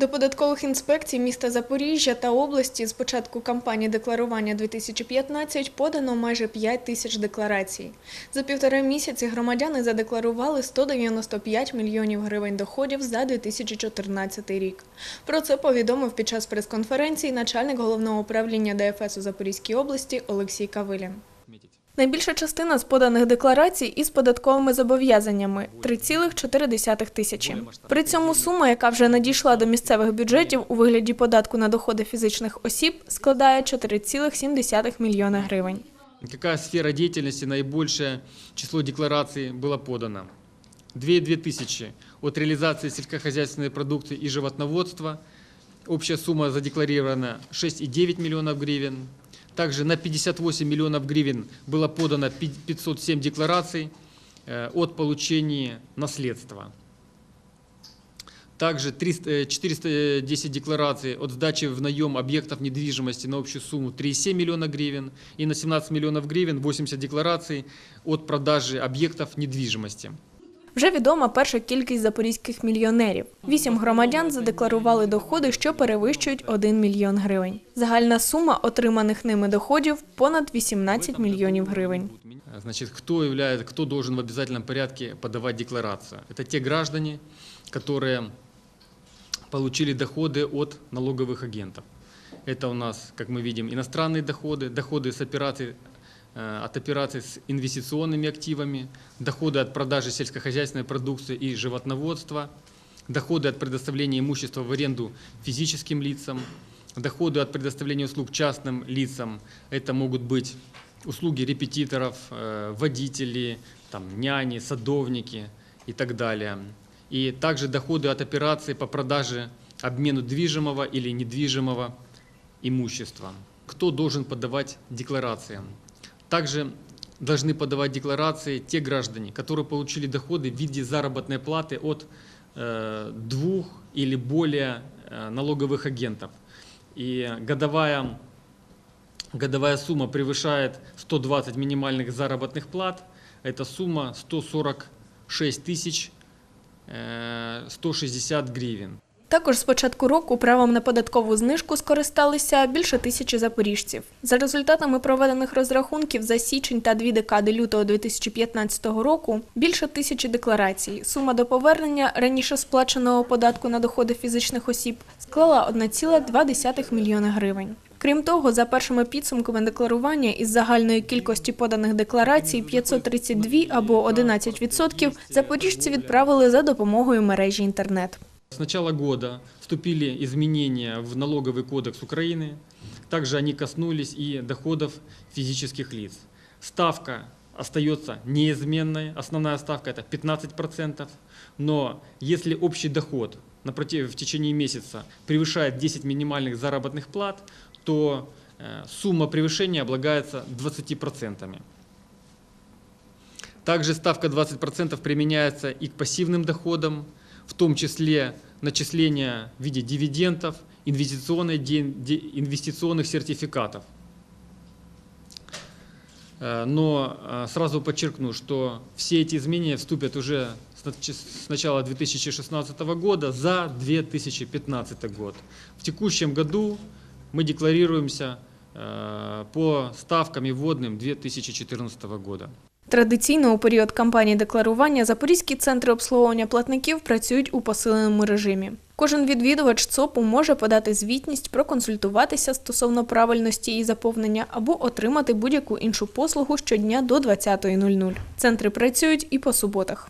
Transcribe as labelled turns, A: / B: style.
A: До податкових інспекцій міста Запоріжжя та області з початку кампанії декларування 2015 подано майже 5 тисяч декларацій. За півтора місяці громадяни задекларували 195 мільйонів гривень доходів за 2014 рік. Про це повідомив під час прес-конференції начальник головного управління ДФС у Запорізькій області Олексій Кавилін. Найбільша частина з поданих декларацій із податковими зобов'язаннями 3,4 тисячі. При цьому сума, яка вже надійшла до місцевих бюджетів у вигляді податку на доходи фізичних осіб, складає 4,7 мільйона гривень.
B: Какая сфера деятельности наибольшее число деклараций было подано? 2,2 тысячи от реализации сельскохозяйственной продукции и животноводства. Общая сумма задекларирована 6,9 миллионов гривен. Также на 58 миллионов гривен было подано пи- 507 деклараций э, от получения наследства. Также 300, э, 410 деклараций от сдачи в наем объектов недвижимости на общую сумму 3,7 миллиона гривен. И на 17 миллионов гривен 80 деклараций от продажи объектов недвижимости.
A: Вже відома перша кількість запорізьких мільйонерів. Вісім громадян задекларували доходи, що перевищують 1 мільйон гривень. Загальна сума отриманих ними доходів понад 18 мільйонів гривень.
B: Значит, кто, является, кто должен в обязательном порядке подавать декларацию? Это те граждане, которые получили доходы от налоговых агентов. Это у нас, как мы видим, иностранные доходы, доходы с операций, э, От операций с инвестиционными активами, доходы от продажи сельскохозяйственной продукции и животноводства, доходы от предоставления имущества в аренду физическим лицам, доходы от предоставления услуг частным лицам. Это могут быть услуги репетиторов, э, водители, там, няни, садовники и так далее. И также доходы от операций по продаже, обмену движимого или недвижимого имущества. Кто должен подавать декларации? Также должны подавать декларации те граждане, которые получили доходы в виде заработной платы от э, двух или более э, налоговых агентов. И годовая годовая сумма превышает 120 минимальных заработных плат. Эта сумма 146 тысяч э, 160 гривен.
A: Також з початку року правом на податкову знижку скористалися більше тисячі запоріжців. За результатами проведених розрахунків за січень та дві декади лютого 2015 року більше тисячі декларацій. Сума до повернення раніше сплаченого податку на доходи фізичних осіб склала 1,2 мільйона гривень. Крім того, за першими підсумками декларування із загальної кількості поданих декларацій 532 або 11% запоріжці відправили за допомогою мережі інтернет.
B: С начала года вступили изменения в налоговый кодекс Украины. Также они коснулись и доходов физических лиц. Ставка остается неизменной. Основная ставка это 15%. Но если общий доход в течение месяца превышает 10 минимальных заработных плат, то э, сумма превышения облагается 20%. Также ставка 20% применяется и к пассивным доходам, в том числе начисления в виде дивидендов, инвестиционных сертификатов. Э, Но э, сразу подчеркну, что все эти изменения вступят уже с начала 2016 года за 2015 год. В текущем году мы декларируемся э, по ставкам и вводным 2014 года.
A: Традиційно у період кампанії декларування запорізькі центри обслуговування платників працюють у посиленому режимі. Кожен відвідувач ЦОПу може подати звітність, проконсультуватися стосовно правильності її заповнення або отримати будь-яку іншу послугу щодня до 20.00. Центри працюють і по суботах.